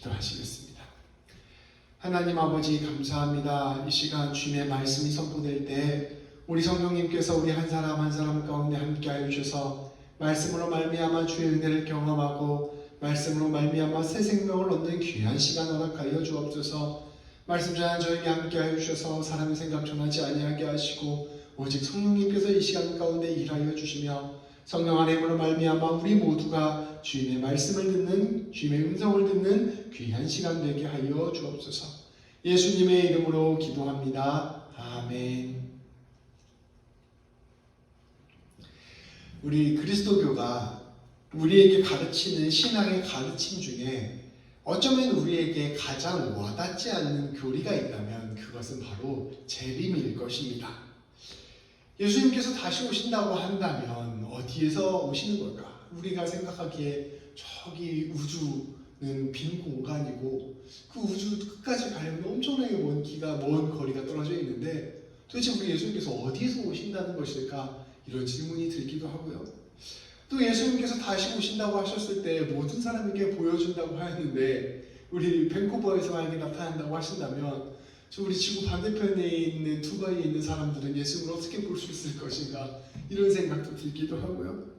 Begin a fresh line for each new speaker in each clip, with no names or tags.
기도하시겠습니다. 하나님 아버지 감사합니다. 이 시간 주님의 말씀이 선포될 때 우리 성령님께서 우리 한 사람 한 사람 가운데 함께하여 주셔서 말씀으로 말미암아 주의 은혜를 경험하고 말씀으로 말미암아 새 생명을 얻는 귀한 시간 허락하여 주옵소서. 말씀 전한 저에게 함께하여 주셔서 사람의 생각 전하지 아니하게 하시고 오직 성령님께서 이 시간 가운데 일하여 주시며 성령 안에 힘으로 말미암아 우리 모두가 주님의 말씀을 듣는 주님의 음성을 듣는 귀한 시간 되게 하여 주옵소서. 예수님의 이름으로 기도합니다. 아멘. 우리 그리스도교가 우리에게 가르치는 신앙의 가르침 중에 어쩌면 우리에게 가장 와닿지 않는 교리가 있다면 그것은 바로 재림일 것입니다. 예수님께서 다시 오신다고 한다면 어디에서 오시는 걸까? 우리가 생각하기에 저기 우주는 빈 공간이고 그 우주 끝까지 가려면 엄청나게 먼 기가 먼 거리가 떨어져 있는데 도대체 우리 예수님께서 어디에서 오신다는 것일까? 이런 질문이 들기도 하고요. 또 예수님께서 다시 오신다고 하셨을 때 모든 사람에게 보여준다고 하였는데 우리 밴쿠버에서 만약에 나타난다고 하신다면 저 우리 지구 반대편에 있는 두바이에 있는 사람들은 예수님을 어떻게 볼 수 있을 것인가 이런 생각도 들기도 하고요.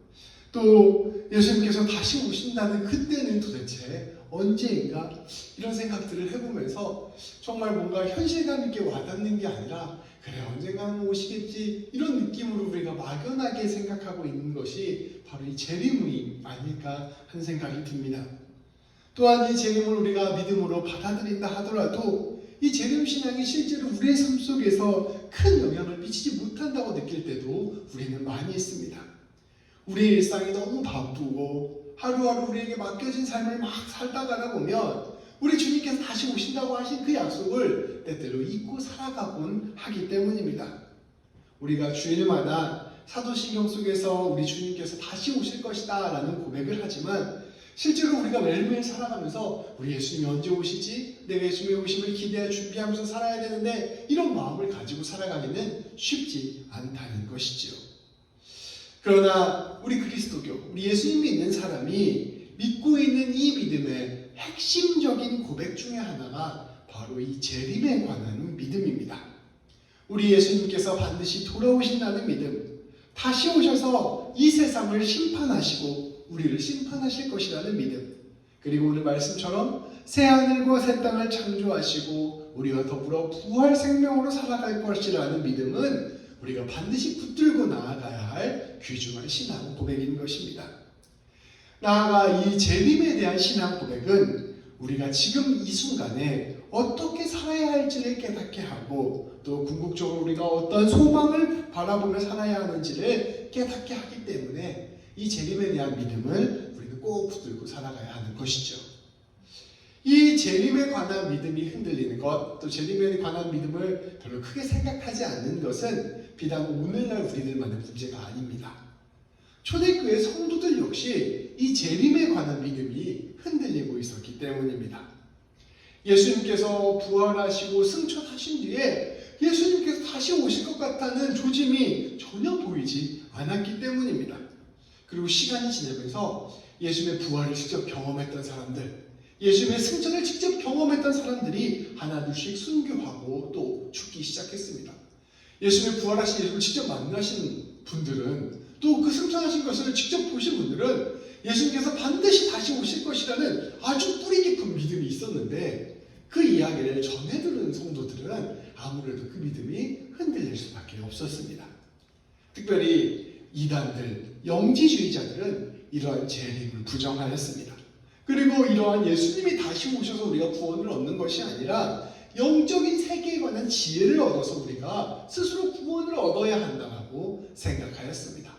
또 예수님께서 다시 오신다는 그때는 도대체 언제인가 이런 생각들을 해보면서 정말 뭔가 현실감 있게 와닿는 게 아니라 그래 언젠가는 오시겠지 이런 느낌으로 우리가 막연하게 생각하고 있는 것이 바로 이 재림이 아닐까 하는 생각이 듭니다. 또한 이 재림을 우리가 믿음으로 받아들인다 하더라도 이 재림 신앙이 실제로 우리의 삶 속에서 큰 영향을 미치지 못한다고 느낄 때도 우리는 많이 있습니다. 우리의 일상이 너무 바쁘고 하루하루 우리에게 맡겨진 삶을 막 살다가다 보면 우리 주님께서 다시 오신다고 하신 그 약속을 때때로 잊고 살아가곤 하기 때문입니다. 우리가 주일마다 사도신경 속에서 우리 주님께서 다시 오실 것이다 라는 고백을 하지만 실제로 우리가 매일매일 살아가면서 우리 예수님이 언제 오시지? 내가 예수님의 오심을 기대해 준비하면서 살아야 되는데 이런 마음을 가지고 살아가기는 쉽지 않다는 것이지요. 그러나 우리 그리스도교, 우리 예수님 믿는 사람이 믿고 있는 이 믿음의 핵심적인 고백 중에 하나가 바로 이 재림에 관한 믿음입니다. 우리 예수님께서 반드시 돌아오신다는 믿음, 다시 오셔서 이 세상을 심판하시고 우리를 심판하실 것이라는 믿음, 그리고 오늘 말씀처럼 새 하늘과 새 땅을 창조하시고 우리와 더불어 부활 생명으로 살아갈 것이라는 믿음은 우리가 반드시 붙들고 나아가야 할 귀중한 신앙 고백인 것입니다. 나아가 이 재림에 대한 신앙 고백은 우리가 지금 이 순간에 어떻게 살아야 할지를 깨닫게 하고 또 궁극적으로 우리가 어떤 소망을 바라보며 살아야 하는지를 깨닫게 하기 때문에 이 재림에 대한 믿음을 우리는 꼭 붙들고 살아가야 하는 것이죠. 이 재림에 관한 믿음이 흔들리는 것, 또 재림에 관한 믿음을 별로 크게 생각하지 않는 것은 비단 오늘날 우리들만의 문제가 아닙니다. 초대교회 성도들 역시 이 재림에 관한 믿음이 흔들리고 있었기 때문입니다. 예수님께서 부활하시고 승천하신 뒤에 예수님께서 다시 오실 것 같다는 조짐이 전혀 보이지 않았기 때문입니다. 그리고 시간이 지나면서 예수님의 부활을 직접 경험했던 사람들, 예수님의 승천을 직접 경험했던 사람들이 하나둘씩 순교하고 또 죽기 시작했습니다. 예수님의 부활하신 예수님을 직접 만나신 분들은 또 그 승천하신 것을 직접 보신 분들은 예수님께서 반드시 다시 오실 것이라는 아주 뿌리 깊은 믿음이 있었는데 그 이야기를 전해 들은 성도들은 아무래도 그 믿음이 흔들릴 수밖에 없었습니다. 특별히 이단들, 영지주의자들은 이러한 재림을 부정하였습니다. 그리고 이러한 예수님이 다시 오셔서 우리가 구원을 얻는 것이 아니라 영적인 세계에 관한 지혜를 얻어서 우리가 스스로 구원을 얻어야 한다고 생각하였습니다.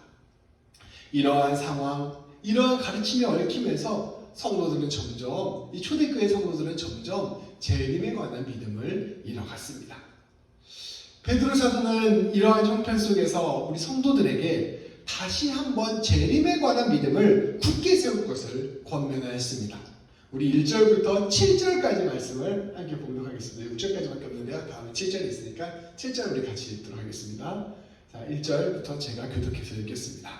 이러한 상황, 이러한 가르침에 얽히면서 성도들은 점점, 이 초대교회 성도들은 점점 재림에 관한 믿음을 잃어갔습니다. 베드로 사도는 이러한 형편 속에서 우리 성도들에게 다시 한번 재림에 관한 믿음을 굳게 세울 것을 권면하였습니다. 우리 1절부터 7절까지 말씀을 함께 보도록 하겠습니다. 6절까지밖에 없는데요. 다음에 7절이 있으니까 7절 우리 같이 읽도록 하겠습니다. 자, 1절부터 제가 교독해서 읽겠습니다.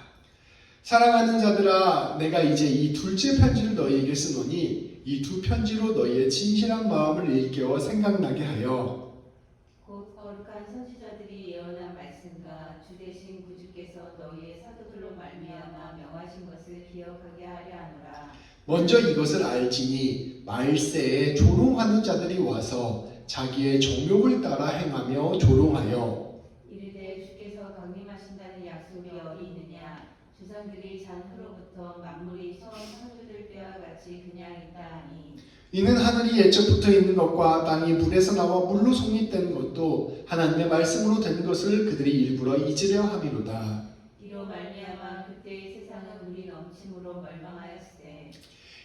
사랑하는 자들아 내가 이제 이 둘째 편지를 너희에게 쓰노니 이 두 편지로 너희의 진실한 마음을 일깨워 생각나게 하여
곧 거룩한 선지자들이 예언한 말씀과 주 대신 구주께서 너희의 사도들로 말미암아 명 하신 것을 기억하게 하려 하노라.
먼저 이것을 알지니 말세에 조롱하는 자들이 와서 자기의 정욕을 따라 행하며 조롱하여
이르되 주께서 강림하신다는 약속이 어디 있느냐? 주상들이 장후로부터 만물이 처음 창조될 때와 같이 그냥 있다 하니
이는 하늘이 예적부터 있는 것과 땅이 물에서 나와 물로 속립된 것도 하나님의 말씀으로 된 것을 그들이 일부러 잊으려 함이로다.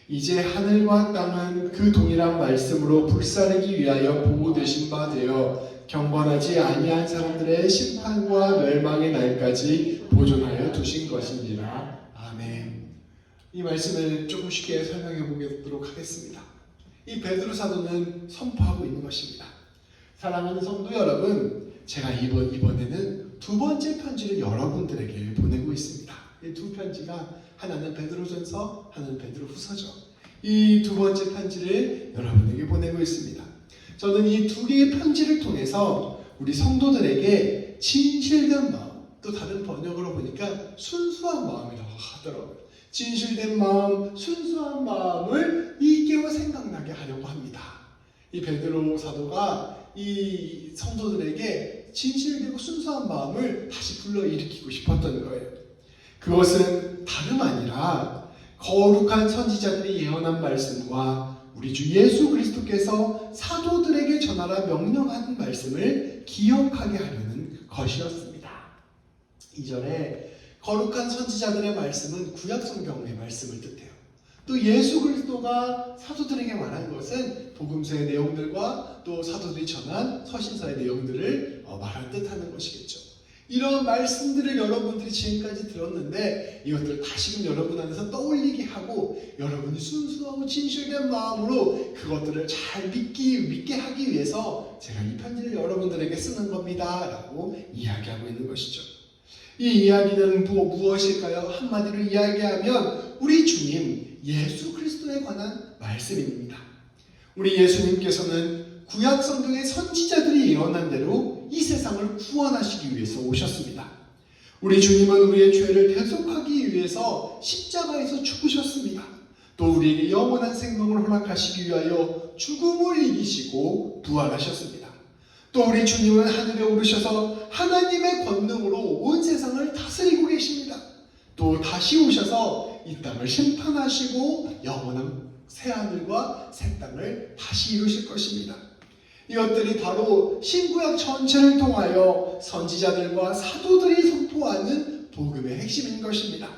이제 하늘과 땅은 그 동일한 말씀으로 불사르기 위하여 보호되신 바 되어 경건하지 아니한 사람들의 심판과 멸망의 날까지 보존하여 두신 것이니라. 아멘. 이 말씀을 조금 쉽게 설명해 보도록 하겠습니다. 이 베드로 사도는 선포하고 있는 것입니다. 사랑하는 성도 여러분, 제가 이번 이번에는 두 번째 편지를 여러분들에게 보내고 있습니다. 이 두 편지가 하나는 베드로전서, 하나는 베드로후서죠. 이 두 번째 편지를 여러분에게 보내고 있습니다. 저는 이 두 개의 편지를 통해서 우리 성도들에게 진실된 마음, 또 다른 번역으로 보니까 순수한 마음이라고 하더라고요. 진실된 마음, 순수한 마음을 일깨워 생각나게 하려고 합니다. 이 베드로 사도가 이 성도들에게 진실되고 순수한 마음을 다시 불러일으키고 싶었던 거예요. 그것은 다름 아니라 거룩한 선지자들이 예언한 말씀과 우리 주 예수 그리스도께서 사도들에게 전하라 명령하는 말씀을 기억하게 하려는 것이었습니다. 2절에 거룩한 선지자들의 말씀은 구약 성경의 말씀을 뜻해요. 또 예수 그리스도가 사도들에게 말한 것은 복음서의 내용들과 또 사도들이 전한 서신서의 내용들을 어, 말한 듯하는 것이겠죠. 이런 말씀들을 여러분들이 지금까지 들었는데 이것들을 다시금 여러분 안에서 떠올리게 하고 여러분이 순수하고 진실된 마음으로 그것들을 잘 믿기 믿게 하기 위해서 제가 이 편지를 여러분들에게 쓰는 겁니다 라고 이야기하고 있는 것이죠. 이 이야기는 무, 무엇일까요? 한마디로 이야기하면 우리 주님 예수 그리스도에 관한 말씀입니다. 우리 예수님께서는 구약 성경의 선지자들이 예언한 대로 이 세상을 구원하시기 위해서 오셨습니다. 우리 주님은 우리의 죄를 대속하기 위해서 십자가에서 죽으셨습니다. 또 우리에게 영원한 생명을 허락하시기 위하여 죽음을 이기시고 부활하셨습니다. 또 우리 주님은 하늘에 오르셔서 하나님의 권능으로 온 세상을 다스리고 계십니다. 또 다시 오셔서 이 땅을 심판하시고 영원한 새 하늘과 새 땅을 다시 이루실 것입니다. 이것들이 바로 신구약 전체를 통하여 선지자들과 사도들이 선포하는 복음의 핵심인 것입니다.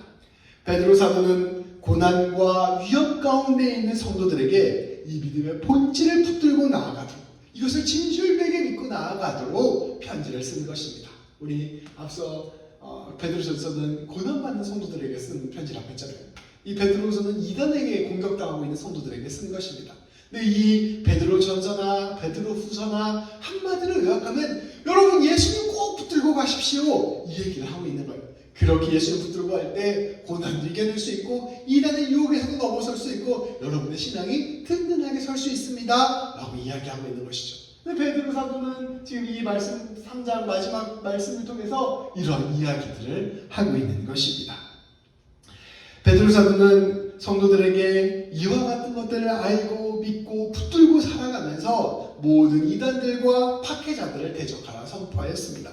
베드로 사도는 고난과 위협 가운데 있는 성도들에게 이 믿음의 본질을 붙들고 나아가도록 이것을 진실되게 믿고 나아가도록 편지를 쓴 것입니다. 우리 앞서 어, 베드로전서는 고난받는 성도들에게 쓴 편지라고 했잖아요. 이 베드로서는 이단에게 공격당하고 있는 성도들에게 쓴 것입니다. 근데 이 베드로 전서나 베드로 후서나 한마디로 요약하면 여러분 예수님 꼭 붙들고 가십시오 이 얘기를 하고 있는 거예요. 그렇게 예수님 붙들고 갈때 고난도 이겨낼 수 있고 이단의 유혹에서도 넘어설 수 있고 여러분의 신앙이 든든하게 설 수 있습니다 라고 이야기하고 있는 것이죠. 근데 베드로 사도는 지금 이 말씀 3장 마지막 말씀을 통해서 이러한 이야기들을 하고 있는 것입니다. 베드로 사도는 성도들에게 이와 같은 것들을 알고 믿고 붙들고 살아가면서 모든 이단들과 박해자들을 대적하라 선포하였습니다.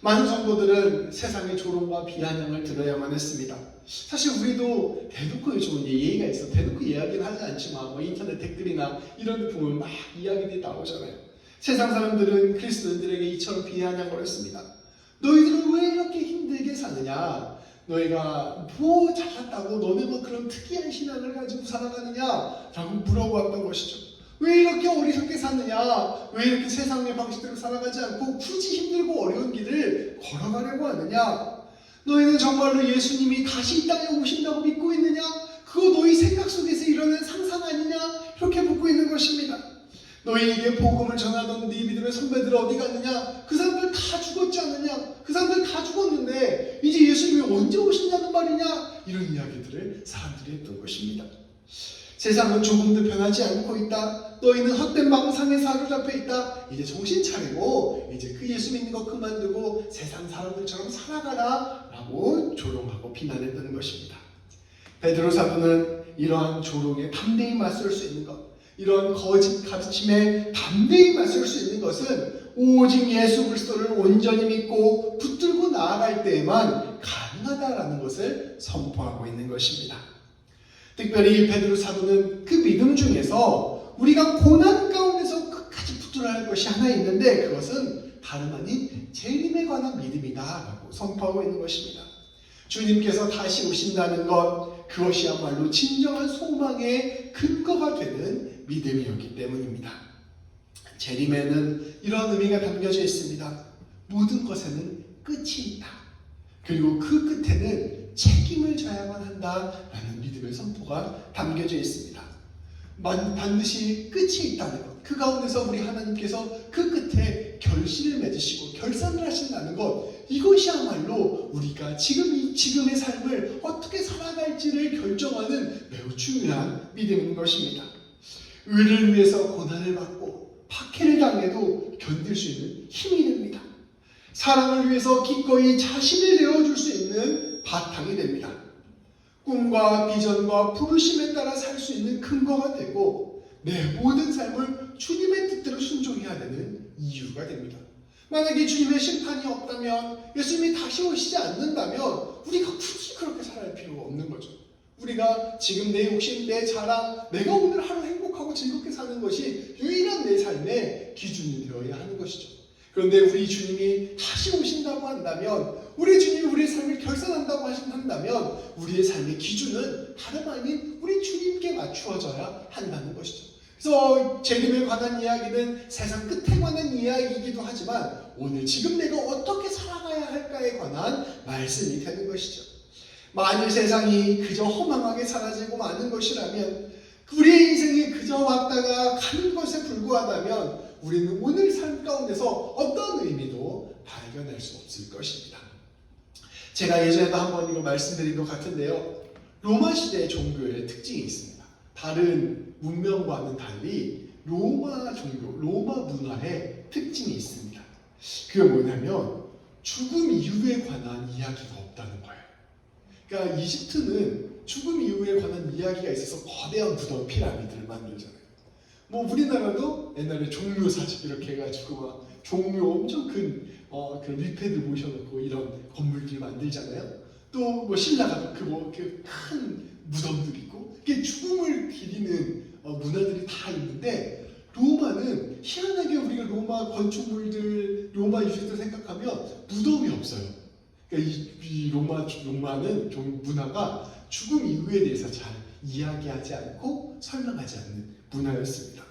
많은 성도들은 세상의 조롱과 비아냥을 들어야만 했습니다. 사실 우리도 대놓고 이제 예의가 있어 대놓고 이야기는 하지 않지만 뭐 인터넷 댓글이나 이런 데 보면 막 이야기들이 나오잖아요. 세상 사람들은 그리스도인들에게 이처럼 비아냥거렸습니다. 너희들은 왜 이렇게 힘들게 사느냐? 너희가 뭐 잘났다고 너네 뭐 그런 특이한 신앙을 가지고 살아가느냐? 라고 물어보았던 것이죠. 왜 이렇게 어리석게 사느냐? 왜 이렇게 세상의 방식대로 살아가지 않고 굳이 힘들고 어려운 길을 걸어가려고 하느냐? 너희는 정말로 예수님이 다시 이 땅에 오신다고 믿고 있느냐? 그거 너희 생각 속에서 일어난 상상 아니냐? 이렇게 묻고 있는 것입니다. 너희에게 복음을 전하던 네 믿음의 선배들 어디 갔느냐? 그 사람들 다 죽었지 않느냐? 그 사람들 다 죽었는데 이제 예수님이 언제 오신다는 말이냐? 이런 이야기들을 사람들이 했던 것입니다. 세상은 조금도 변하지 않고 있다. 너희는 헛된 망상에 사로잡혀 있다. 이제 정신 차리고 이제 그 예수 믿는 거 그만두고 세상 사람들처럼 살아가라. 라고 조롱하고 비난했던 것입니다. 베드로 사도는 이러한 조롱에 담대히 맞설 수 있는 것, 이러한 거짓 가르침에 담대히 맞설 수 있는 것은 오직 예수 그리스도를 온전히 믿고 붙들고 나아갈 때에만 가능하다라는 것을 선포하고 있는 것입니다. 특별히 베드로 사도는 그 믿음 중에서 우리가 고난 가운데서 끝까지 붙들어야 할 것이 하나 있는데 그것은 다름 아닌 재림에 관한 믿음이다라고 선포하고 있는 것입니다. 주님께서 다시 오신다는 것 그것이야말로 진정한 소망의 근거가 되는 믿음이었기 때문입니다. 재림에는 이런 의미가 담겨져 있습니다. 모든 것에는 끝이 있다. 그리고 그 끝에는 책임을 져야만 한다라는 믿음의 선포가 담겨져 있습니다. 만- 반드시 끝이 있다는 것. 그 가운데서 우리 하나님께서 그 끝에 결실을 맺으시고 결산을 하신다는 것. 이것이야말로 우리가 지금 이 지금의 삶을 어떻게 살아갈지를 결정하는 매우 중요한 믿음인 것입니다. 의를 위해서 고난을 받고 박해를 당해도 견딜 수 있는 힘이 됩니다. 사랑을 위해서 기꺼이 자신을 내어줄 수 있는 바탕이 됩니다. 꿈과 비전과 부르심에 따라 살 수 있는 근거가 되고 내 모든 삶을 주님의 뜻대로 순종해야 되는 이유가 됩니다. 만약에 주님의 심판이 없다면 예수님이 다시 오시지 않는다면 우리가 굳이 그렇게 살아갈 필요가 없는 거죠. 우리가 지금 내 욕심, 내 자랑, 내가 오늘 하루 행복하고 즐겁게 사는 것이 유일한 내 삶의 기준이 되어야 하는 것이죠. 그런데 우리 주님이 다시 오신다고 한다면, 우리 주님이 우리의 삶을 결산한다고 하신다면, 우리의 삶의 기준은 다름 아닌 우리 주님께 맞추어져야 한다는 것이죠. 그래서 재림에 관한 이야기는 세상 끝에 관한 이야기이기도 하지만, 오늘 지금 내가 어떻게 살아가야 할까에 관한 말씀이 되는 것이죠. 만일 세상이 그저 허망하게 사라지고 마는 것이라면 우리의 인생이 그저 왔다가 가는 것에 불과하다면 우리는 오늘 삶 가운데서 어떤 의미도 발견할 수 없을 것입니다. 제가 예전에도 한번 이거 말씀드린 것 같은데요. 로마 시대의 종교의 특징이 있습니다. 다른 문명과는 달리 로마 종교, 로마 문화의 특징이 있습니다. 그게 뭐냐면 죽음 이후에 관한 이야기가 없다는 거예요. 그러니까 이집트는 죽음 이후에 관한 이야기가 있어서 거대한 무덤 피라미드를 만들잖아요. 뭐 우리나라도 옛날에 종묘 사직 이렇게 해가지고 막 종묘 엄청 큰 어, 그런 위패들 모셔놓고 이런 건물들 만들잖아요. 또 뭐 신라가 그뭐큰 무덤들 있고 이게 죽음을 기리는 어, 문화들이 다 있는데 로마는 희한하게 우리가 로마 건축물들, 로마 유적들 생각하면 무덤이 없어요. 그러니까 이, 이 로마 로마는 좀 문화가 죽음 이후에 대해서 잘 이야기하지 않고 설명하지 않는 문화였습니다.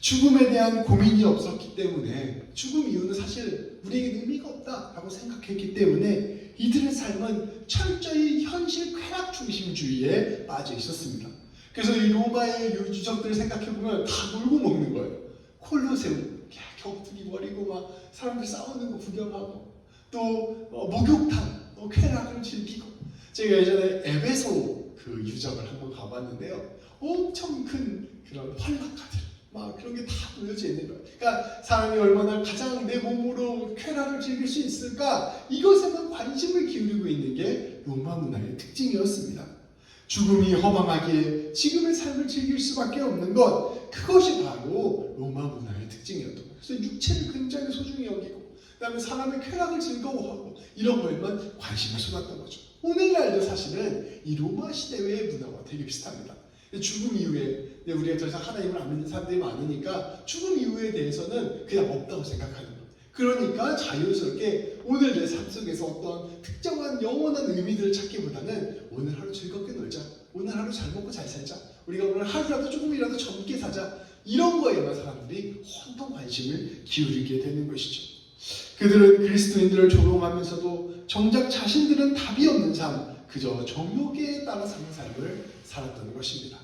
죽음에 대한 고민이 없었기 때문에 죽음 이후는 사실 우리에게 의미가 없다라고 생각했기 때문에 이들의 삶은 철저히 현실 쾌락 중심주의에 빠져 있었습니다. 그래서 이 로마의 유적들을 생각해 보면 다 놀고 먹는 거예요. 콜로세움, 격투기 버리고 막 사람들 싸우는 거 구경하고 또 어, 목욕탕, 어, 쾌락을 즐기고 제가 예전에 에베소 그 유적을 한번 가봤는데요. 엄청 큰 그런 활락가들 막 그런 게 다 놓여져 있는 거예요. 그러니까 사람이 얼마나 가장 내 몸으로 쾌락을 즐길 수 있을까 이것에만 관심을 기울이고 있는 게 로마 문화의 특징이었습니다. 죽음이 허망하기에 지금의 삶을 즐길 수밖에 없는 것 그것이 바로 로마 문화의 특징이었던 거예요. 그래서 육체를 굉장히 소중히 여기고 그 다음에 사람의 쾌락을 즐거워하고 이런 거에만 관심을 쏟았던 거죠. 오늘날도 사실은 이 로마 시대의 문화와 되게 비슷합니다. 죽음 이후에 우리가 더 이상 하나님을 안 믿는 사람들이 많으니까 죽음 이후에 대해서는 그냥 없다고 생각하는 거예요. 그러니까 자연스럽게 오늘 내 삶 속에서 어떤 특정한 영원한 의미들을 찾기보다는 오늘 하루 즐겁게 놀자. 오늘 하루 잘 먹고 잘 살자. 우리가 오늘 하루라도 조금이라도 젊게 사자. 이런 거에만 사람들이 혼돈 관심을 기울이게 되는 것이죠. 그들은 그리스도인들을 조롱하면서도 정작 자신들은 답이 없는 삶, 그저 정욕에 따라 사는 삶을 살았던 것입니다.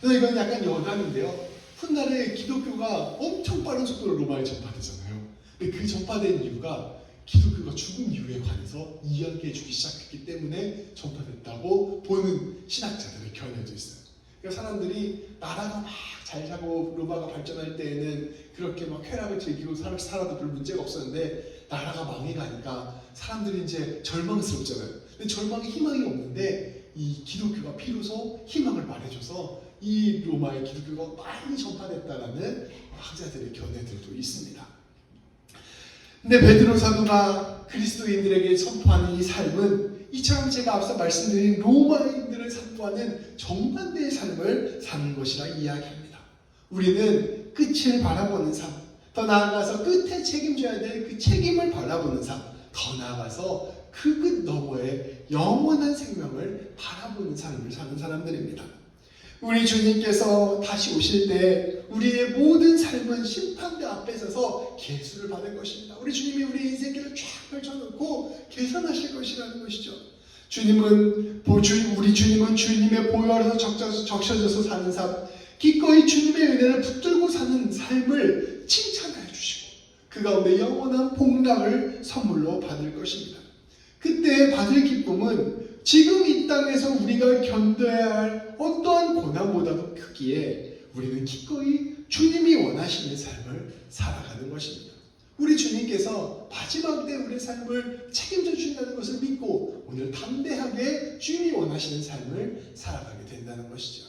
그래서 이건 약간 여담인데요. 훗날에 기독교가 엄청 빠른 속도로 로마에 전파되잖아요. 근데 그 전파된 이유가 기독교가 죽음 이유에 관해서 이야기해주기 시작했기 때문에 전파됐다고 보는 신학자들의 견해도 있어요. 그러니까 사람들이 나라가 막 잘 자고 로마가 발전할 때에는 그렇게 막 쾌락을 즐기고 살- 살아도 별 문제가 없었는데 나라가 망해가니까 사람들이 이제 절망스럽잖아요. 근데 절망에 희망이 없는데 이 기독교가 비로소 희망을 말해줘서 이 로마의 기독교가 많이 전파됐다라는 학자들의 견해들도 있습니다. 근데 베드로 사도가 그리스도인들에게 선포하는 이 삶은 이처럼 제가 앞서 말씀드린 로마인들을 선포하는 정반대의 삶을 사는 것이라 이야기합니다. 우리는 끝을 바라보는 삶, 더 나아가서 끝에 책임져야 될 그 책임을 바라보는 삶, 더 나아가서 그 끝 너머에 영원한 생명을 바라보는 삶을 사는 사람들입니다. 우리 주님께서 다시 오실 때 우리의 모든 삶은 심판대 앞에 서서 계수를 받을 것입니다. 우리 주님이 우리 인생길을 쫙 펼쳐놓고 계산하실 것이라는 것이죠. 주님은 우리 주님은 주님의 보혈에서 적셔- 적셔져서 사는 삶, 기꺼이 주님의 은혜를 붙들고 사는 삶을 칭찬해 주시고 그 가운데 영원한 복락을 선물로 받을 것입니다. 그때 받을 기쁨은 지금 이 땅에서 우리가 견뎌야 할 어떠한 고난보다도 크기에 우리는 기꺼이 주님이 원하시는 삶을 살아가는 것입니다. 우리 주님께서 마지막 때 우리의 삶을 책임져 주신다는 것을 믿고 오늘 담대하게 주님이 원하시는 삶을 살아가게 된다는 것이죠.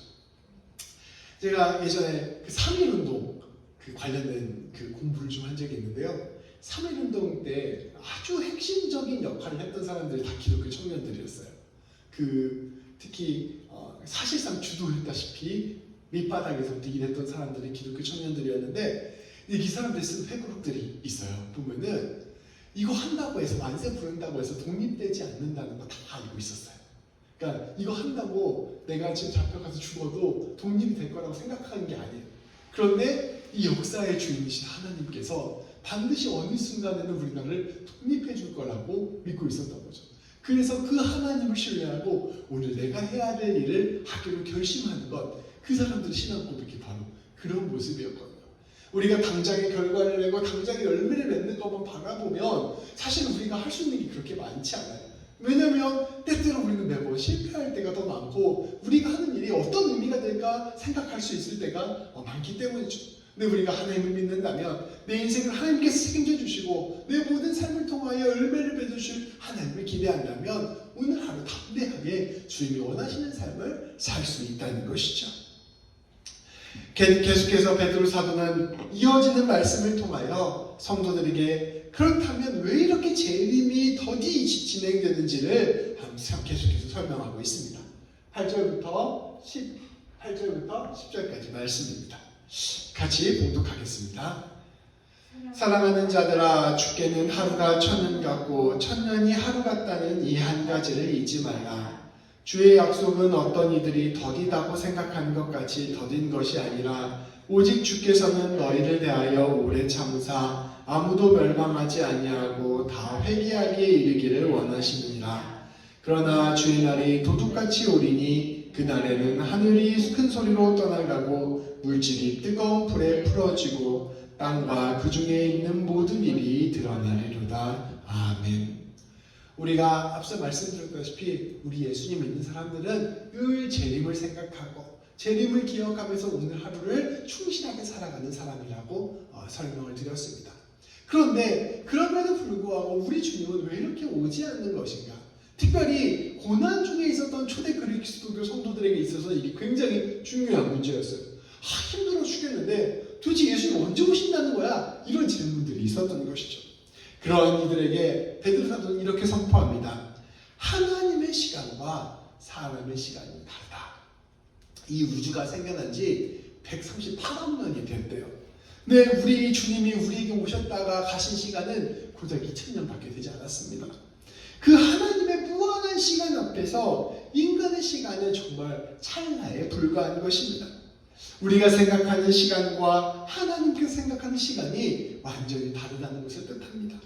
제가 예전에 그 3.1운동 그 관련된 그 공부를 좀 한 적이 있는데요. 3.1운동 때 아주 핵심적인 역할을 했던 사람들이 다 기독교 청년들이었어요. 그 특히 어, 사실상 주도했다시피 밑바닥에서부터 일했던 사람들이 기독교 청년들이었는데 이 사람들 쓴 회고록들이 있어요. 보면은 이거 한다고 해서 만세 부른다고 해서 독립되지 않는다는 거 다 알고 있었어요. 그러니까 이거 한다고 내가 지금 잡혀가서 죽어도 독립이 될 거라고 생각하는 게 아니에요. 그런데 이 역사의 주인이신 하나님께서 반드시 어느 순간에는 우리나라를 독립해 줄 거라고 믿고 있었던 거죠. 그래서 그 하나님을 신뢰하고 오늘 내가 해야 될 일을 하기로 결심하는 것, 그 사람들의 신앙 고백이 바로 그런 모습이었거든요. 우리가 당장의 결과를 내고 당장의 열매를 맺는 것만 바라보면 사실 우리가 할 수 있는 게 그렇게 많지 않아요. 왜냐하면 때때로 우리는 매번 실패할 때가 더 많고 우리가 하는 일이 어떤 의미가 될까 생각할 수 있을 때가 어, 많기 때문이죠. 근데 우리가 하나님을 믿는다면 내 인생을 하나님께서 책임져 주시고 내 모든 삶을 통하여 열매를 맺어 주실 하나님을 기대한다면 오늘 하루 담대하게 주님이 원하시는 삶을 살 수 있다는 것이죠. 계- 계속해서 베드로 사도는 이어지는 말씀을 통하여 성도들에게 그렇다면 왜 이렇게 재림이 더디 진행되는지를 계속해서 설명하고 있습니다. 8절부터 18절부터 10절까지 말씀입니다. 같이 봉독하겠습니다. 사랑하는 자들아 주께는 하루가 천년 같고 천년이 하루 같다는 이 한 가지를 잊지 말라. 주의 약속은 어떤 이들이 더디다고 생각하는 것 같이 더딘 것이 아니라 오직 주께서는 너희를 대하여 오래 참으사 아무도 멸망하지 아니하고 다 회개하기에 이르기를 원하시느니라. 그러나 주의 날이 도둑같이 오리니 그 날에는 하늘이 큰 소리로 떠나가고 물질이 뜨거운 불에 풀어지고 땅과 그 중에 있는 모든 일이 드러나리로다. 아멘. 우리가 앞서 말씀드렸다시피 우리 예수님 믿는 사람들은 늘 재림을 생각하고 재림을 기억하면서 오늘 하루를 충실하게 살아가는 사람이라고 어, 설명을 드렸습니다. 그런데 그럼에도 불구하고 우리 주님은 왜 이렇게 오지 않는 것인가? 특별히 고난 중에 있었던 초대 그리스도교 성도들에게 있어서 이게 굉장히 중요한 문제였어요. 아, 힘들어 죽겠는데 도대체 예수님 언제 오신다는 거야? 이런 질문들이 있었던 것이죠. 그러한 이들에게 베드로 사도는 이렇게 선포합니다. 하나님의 시간과 사람의 시간이 다르다. 이 우주가 생겨난 지 138억 년이 됐대요. 네, 우리 주님이 우리에게 오셨다가 가신 시간은 고작 2000년밖에 되지 않았습니다. 그 하나님의 무한한 시간 앞에서 인간의 시간은 정말 찰나에 불과한 것입니다. 우리가 생각하는 시간과 하나님께서 생각하는 시간이 완전히 다르다는 것을 뜻합니다.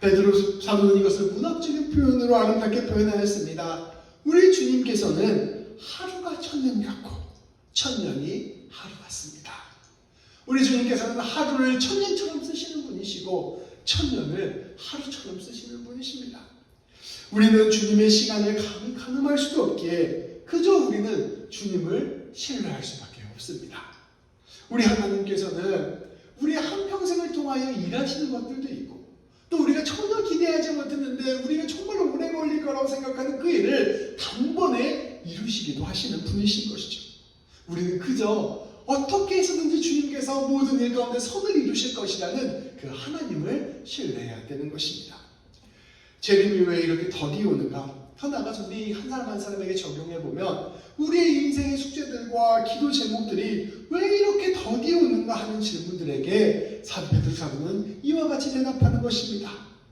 베드로 사도는 이것을 문학적인 표현으로 아름답게 표현하였습니다. 우리 주님께서는 하루가 천년 같고 천년이 하루 같습니다. 우리 주님께서는 하루를 천년처럼 쓰시는 분이시고 천년을 하루처럼 쓰시는 분이십니다. 우리는 주님의 시간을 감히 가늠할 수도 없기에 그저 우리는 주님을 신뢰할 수밖에 없습니다. 우리 하나님께서는 우리 한평생을 통하여 일하시는 것들도 있고 또 우리가 전혀 기대하지 못했는데 우리가 정말 오래 걸릴 거라고 생각하는 그 일을 단번에 이루시기도 하시는 분이신 것이죠. 우리는 그저 어떻게 해서든지 주님께서 모든 일 가운데 선을 이루실 것이라는 그 하나님을 신뢰해야 되는 것입니다. 재림이 왜 이렇게 더디 오는가? 더 나가서 우리 한 사람 한 사람에게 적용해 보면 우리의 인생의 숙제들과 기도 제목들이 왜 이렇게 더디 오는가 하는 질문들에게 사도 베드로 사도는 이와 같이 대답하는 것입니다.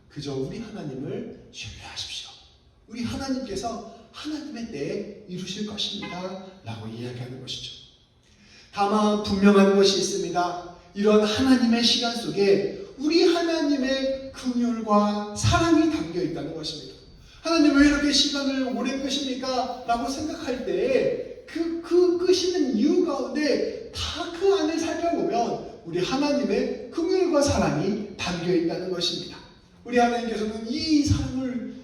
그저 우리 하나님을 신뢰하십시오. 우리 하나님께서 하나님의 때에 이루실 것입니다. 라고 이야기하는 것이죠. 다만 분명한 것이 있습니다. 이런 하나님의 시간 속에 우리 하나님의 긍휼과 사랑이 담겨 있다는 것입니다. 하나님 왜 이렇게 시간을 오래 끄십니까? 라고 생각할 때 그, 그 끄시는 이유 가운데 다 그 안을 살펴보면 우리 하나님의 긍휼과 사랑이 담겨 있다는 것입니다. 우리 하나님께서는 이 사랑을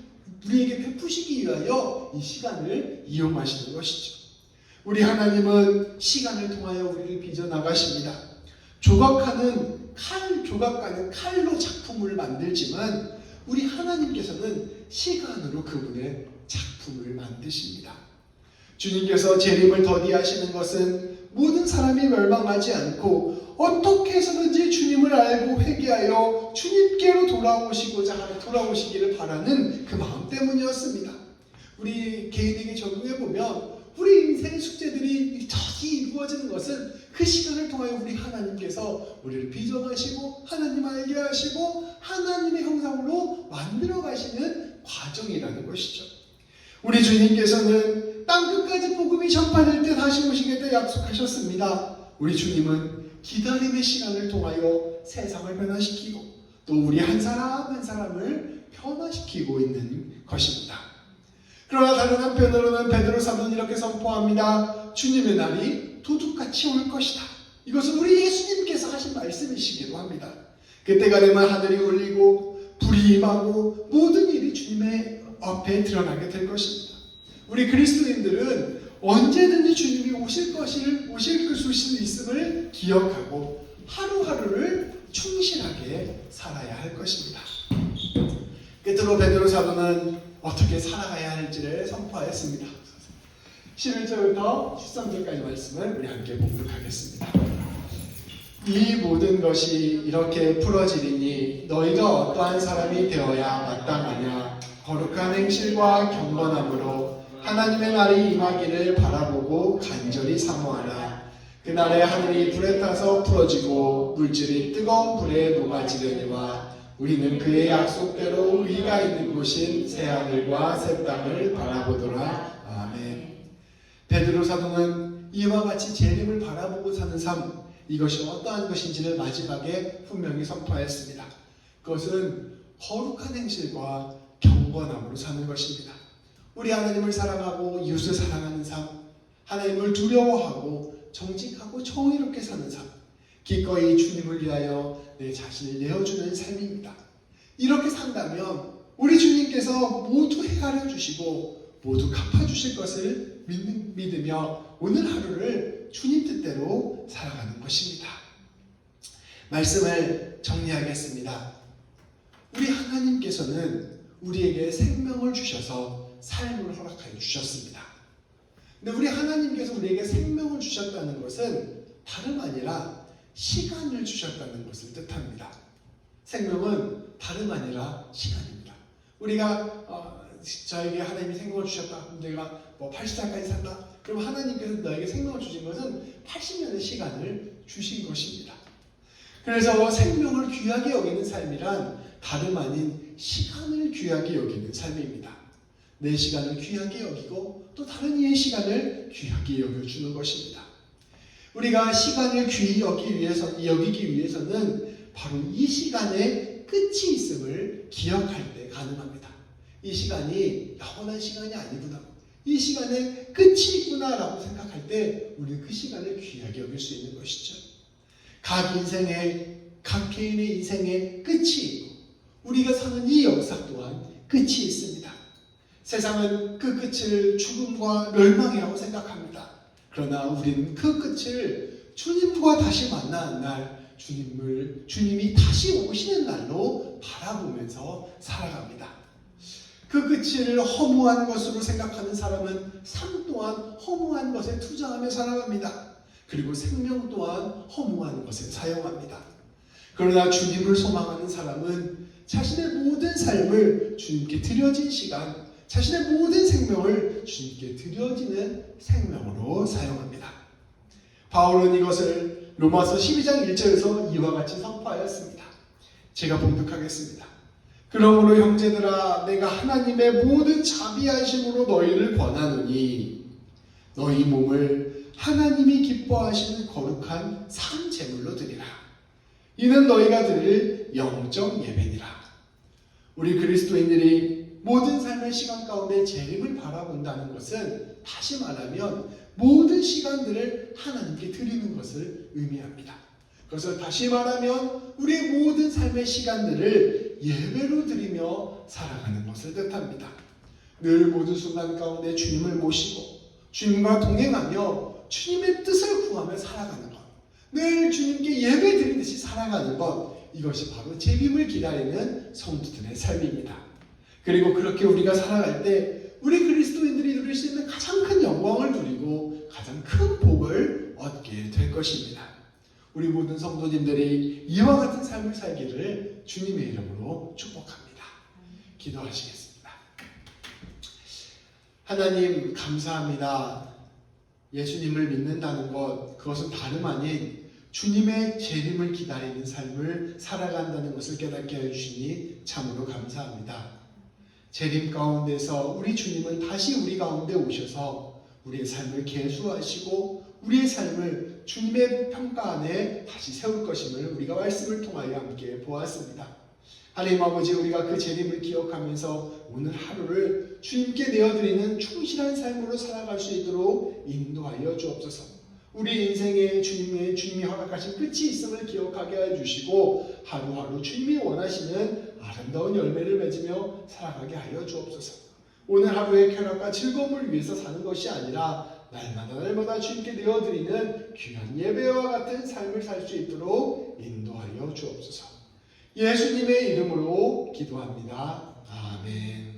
우리에게 베푸시기 위하여 이 시간을 이용하시는 것이죠. 우리 하나님은 시간을 통하여 우리를 빚어 나가십니다. 조각하는 칼 조각가는 칼로 작품을 만들지만 우리 하나님께서는 시간으로 그분의 작품을 만드십니다. 주님께서 재림을 더디하시는 것은 모든 사람이 멸망하지 않고 어떻게 해서든지 주님을 알고 회개하여 주님께로 돌아오시고자 돌아오시기를 바라는 그 마음 때문이었습니다. 우리 개인에게 적용해 보면 우리 인생의 숙제들이 저기 이루어지는 것은 그 시간을 통하여 우리 하나님께서 우리를 빚어가시고 하나님 알게 하시고 하나님의 형상으로 만들어 가시는 과정이라는 것이죠. 우리 주님께서는 땅 끝까지 복음이 전파될 때 다시 오시겠다 약속하셨습니다. 우리 주님은 기다림의 시간을 통하여 세상을 변화시키고 또 우리 한 사람 한 사람을 변화시키고 있는 것입니다. 그러나 다른 한편으로는 베드로 사도는 이렇게 선포합니다. 주님의 날이 도둑같이 올 것이다. 이것은 우리 예수님께서 하신 말씀이시기도 합니다. 그때가 되면 하늘이 울리고 불이 임하고 모든 일이 주님의 앞에 드러나게 될 것입니다. 우리 그리스도인들은 언제든지 주님이 오실 것을 오실 그 수신 있음을 기억하고 하루하루를 충실하게 살아야 할 것입니다. 끝으로 베드로 사도는 어떻게 살아가야 할지를 선포하였습니다. 11절부터 13절까지 말씀을 우리 함께 봉독하겠습니다. 이 모든 것이 이렇게 풀어지리니 너희가 어떠한 사람이 되어야 마땅하냐 거룩한 행실과 경건함으로 하나님의 날이 임하기를 바라보고 간절히 사모하라 그날에 하늘이 불에 타서 풀어지고 물질이 뜨거운 불에 녹아지려니와 우리는 그의 약속대로 의가 있는 곳인 새 하늘과 새 땅을 바라보더라 아멘 베드로 사도는 이와 같이 재림을 바라보고 사는 삶 이것이 어떠한 것인지를 마지막에 분명히 선포하였습니다. 그것은 거룩한 행실과 경건함으로 사는 것입니다. 우리 하나님을 사랑하고 이웃을 사랑하는 삶, 하나님을 두려워하고 정직하고 정의롭게 사는 삶, 기꺼이 주님을 위하여 내 자신을 내어주는 삶입니다. 이렇게 산다면 우리 주님께서 모두 헤아려 주시고 모두 갚아주실 것을 믿, 믿으며 오늘 하루를 주님 뜻대로 살아가는 것입니다. 말씀을 정리하겠습니다. 우리 하나님께서는 우리에게 생명을 주셔서 삶을 허락하여 주셨습니다. 근데 우리 하나님께서 우리에게 생명을 주셨다는 것은 다름 아니라 시간을 주셨다는 것을 뜻합니다. 생명은 다름 아니라 시간입니다. 우리가 어, 저에게 하나님이 생명을 주셨다. 내가 뭐 80살까지 산다. 그럼 하나님께서 너에게 생명을 주신 것은 80년의 시간을 주신 것입니다. 그래서 생명을 귀하게 여기는 삶이란 다름 아닌 시간을 귀하게 여기는 삶입니다. 내 시간을 귀하게 여기고 또 다른 이의 시간을 귀하게 여겨주는 것입니다. 우리가 시간을 귀히 여기 위해서, 여기기 위해서는 바로 이 시간의 끝이 있음을 기억할 때 가능합니다. 이 시간이 영원한 시간이 아니구나. 이 시간에 끝이 있구나라고 생각할 때 우리는 그 시간을 귀하게 여길 수 있는 것이죠. 각 인생의 각 개인의 인생의 끝이 있고 우리가 사는 이 역사 또한 끝이 있습니다. 세상은 그 끝을 죽음과 멸망이라고 생각합니다. 그러나 우리는 그 끝을 주님과 다시 만나는 날, 주님을, 주님이 다시 오시는 날로 바라보면서 살아갑니다. 그 끝을 허무한 것으로 생각하는 사람은 삶 또한 허무한 것에 투자하며 살아갑니다. 그리고 생명 또한 허무한 것에 사용합니다. 그러나 주님을 소망하는 사람은 자신의 모든 삶을 주님께 드려진 시간, 자신의 모든 생명을 주님께 드려지는 생명으로 사용합니다. 바울은 이것을 로마서 12장 1절에서 이와 같이 선포하였습니다. 제가 봉독하겠습니다. 그러므로 형제들아 내가 하나님의 모든 자비하심으로 너희를 권하노니 너희 몸을 하나님이 기뻐하시는 거룩한 산 제물로 드리라. 이는 너희가 드릴 영적 예배니라. 우리 그리스도인들이 모든 삶의 시간 가운데 재림을 바라본다는 것은 다시 말하면 모든 시간들을 하나님께 드리는 것을 의미합니다. 그래서 다시 말하면 우리의 모든 삶의 시간들을 예배로 드리며 살아가는 것을 뜻합니다. 늘 모든 순간 가운데 주님을 모시고 주님과 동행하며 주님의 뜻을 구하며 살아가는 것. 늘 주님께 예배 드리듯이 살아가는 것. 이것이 바로 재림을 기다리는 성도들의 삶입니다. 그리고 그렇게 우리가 살아갈 때 우리 그리스도인들이 누릴 수 있는 가장 큰 영광을 누리고 가장 큰 복을 얻게 될 것입니다. 우리 모든 성도님들이 이와 같은 삶을 살기를 주님의 이름으로 축복합니다. 기도하시겠습니다. 하나님 감사합니다. 예수님을 믿는다는 것 그것은 다름 아닌 주님의 재림을 기다리는 삶을 살아간다는 것을 깨닫게 해주시니 참으로 감사합니다. 재림 가운데서 우리 주님은 다시 우리 가운데 오셔서 우리의 삶을 계수하시고 우리의 삶을 주님의 평가 안에 다시 세울 것임을 우리가 말씀을 통하여 함께 보았습니다. 하나님 아버지 우리가 그 재림을 기억하면서 오늘 하루를 주님께 내어드리는 충실한 삶으로 살아갈 수 있도록 인도하여 주옵소서. 우리 인생에 주님의 주님이 허락하신 끝이 있음을 기억하게 해주시고 하루하루 주님이 원하시는 아름다운 열매를 맺으며 살아가게 하여 주옵소서. 오늘 하루의 쾌락과 즐거움을 위해서 사는 것이 아니라 날마다 날마다 주님께 내어드리는 귀한 예배와 같은 삶을 살 수 있도록 인도하여 주옵소서. 예수님의 이름으로 기도합니다. 아멘.